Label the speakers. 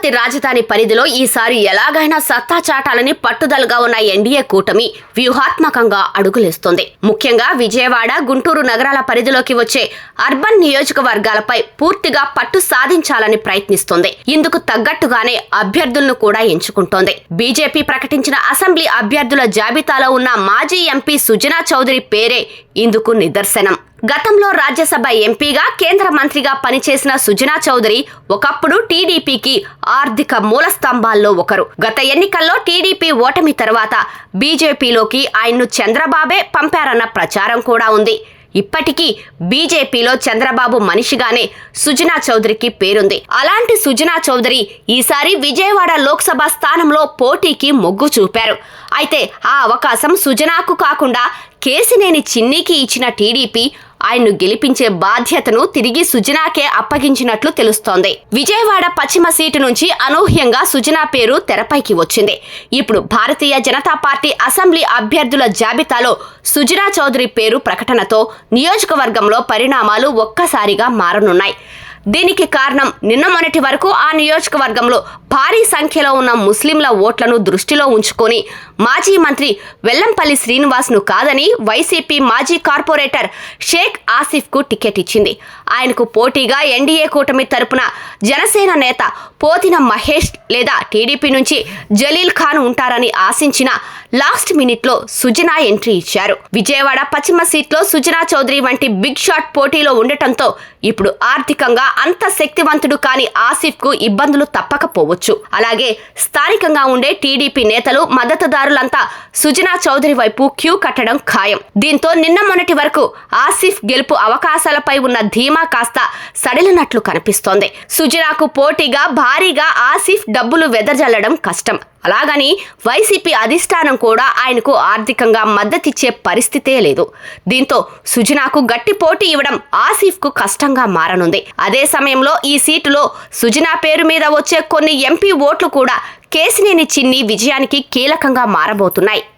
Speaker 1: అమరావతి రాజధాని పరిధిలో ఈసారి ఎలాగైనా సత్తా చాటాలని పట్టుదలగా ఉన్న ఎన్డీఏ కూటమి వ్యూహాత్మకంగా అడుగులేస్తోంది. ముఖ్యంగా విజయవాడ గుంటూరు నగరాల పరిధిలోకి వచ్చే అర్బన్ నియోజకవర్గాలపై పూర్తిగా పట్టు సాధించాలని ప్రయత్నిస్తోంది. ఇందుకు తగ్గట్టుగానే అభ్యర్థులను కూడా ఎంచుకుంటోంది. బీజేపీ ప్రకటించిన అసెంబ్లీ అభ్యర్థుల జాబితాలో ఉన్న మాజీ ఎంపీ సుజనా చౌదరి పేరే ఇందుకు నిదర్శనం. గతంలో రాజ్యసభ ఎంపీగా కేంద్ర మంత్రిగా పనిచేసిన సుజనా చౌదరి ఒకప్పుడు టీడీపీకి ఆర్థిక మూల స్తంభాల్లో ఒకరు. గత ఎన్నికల్లో టీడీపీ ఓటమి తర్వాత బీజేపీలోకి ఆయన్ను చంద్రబాబే పంపారన్న ప్రచారం కూడా ఉంది. ఇప్పటికీ బీజేపీలో చంద్రబాబు మనిషిగానే సుజనా చౌదరికి పేరుంది. అలాంటి సుజనా చౌదరి ఈసారి విజయవాడ లోక్సభ స్థానంలో పోటీకి మొగ్గు చూపారు. అయితే ఆ అవకాశం సుజనాకు కాకుండా కేసినేని చిన్నికి ఇచ్చిన టీడీపీ ఆయన్ను గెలిపించే బాధ్యతను తిరిగి సుజనాకే అప్పగించినట్లు తెలుస్తోంది. విజయవాడ పశ్చిమ సీటు నుంచి అనూహ్యంగా సుజనా పేరు తెరపైకి వచ్చింది. ఇప్పుడు భారతీయ జనతా పార్టీ అసెంబ్లీ అభ్యర్థుల జాబితాలో సుజనా చౌదరి పేరు ప్రకటనతో నియోజకవర్గంలో పరిణామాలు ఒక్కసారిగా మారనున్నాయి. దీనికి కారణం నిన్న మొన్నటి వరకు ఆ నియోజకవర్గంలో భారీ సంఖ్యలో ఉన్న ముస్లింల ఓట్లను దృష్టిలో ఉంచుకొని మాజీ మంత్రి వెల్లంపల్లి శ్రీనివాస్ను కాదని వైసీపీ మాజీ కార్పొరేటర్ షేక్ ఆసిఫ్కు టికెట్ ఇచ్చింది. ఆయనకు పోటీగా ఎన్డీఏ కూటమి తరపున జనసేన నేత పోతిన మహేష్ లేదా టీడీపీ నుంచి జలీల్ ఖాన్ ఉంటారని ఆశించిన లాస్ట్ మినిట్లో సుజనా ఎంట్రీ ఇచ్చారు. విజయవాడ పశ్చిమ సీట్లో సుజనా చౌదరి వంటి బిగ్ షాట్ పోటీలో ఉండటంతో ఇప్పుడు ఆర్థికంగా అంత శక్తివంతుడు కాని ఆసిఫ్కు ఇబ్బందులు తప్పకపోవచ్చు. అలాగే స్థానికంగా ఉండే టీడీపీ నేతలు మద్దతుదారులంతా సుజనా చౌదరి వైపు క్యూ కట్టడం ఖాయం. దీంతో నిన్న మొన్నటి వరకు ఆసిఫ్ గెలుపు అవకాశాలపై ఉన్న ధీమా కాస్త సడిలినట్లు కనిపిస్తోంది. సుజనాకు పోటీగా భారీగా ఆసిఫ్ డబ్బులు వెదజల్లడం కష్టం. అలాగని వైసీపీ అధిష్టానం కూడా ఆయనకు ఆర్థికంగా మద్దతిచ్చే పరిస్థితే లేదు. దీంతో సుజనాకు గట్టి పోటీ ఇవ్వడం ఆసిఫ్కు కష్టంగా మారనుంది. అదే సమయంలో ఈ సీటులో సుజనా పేరు మీద వచ్చే కొన్ని ఎంపీ ఓట్లు కూడా కేసినేని చిన్ని విజయానికి కీలకంగా మారబోతున్నాయి.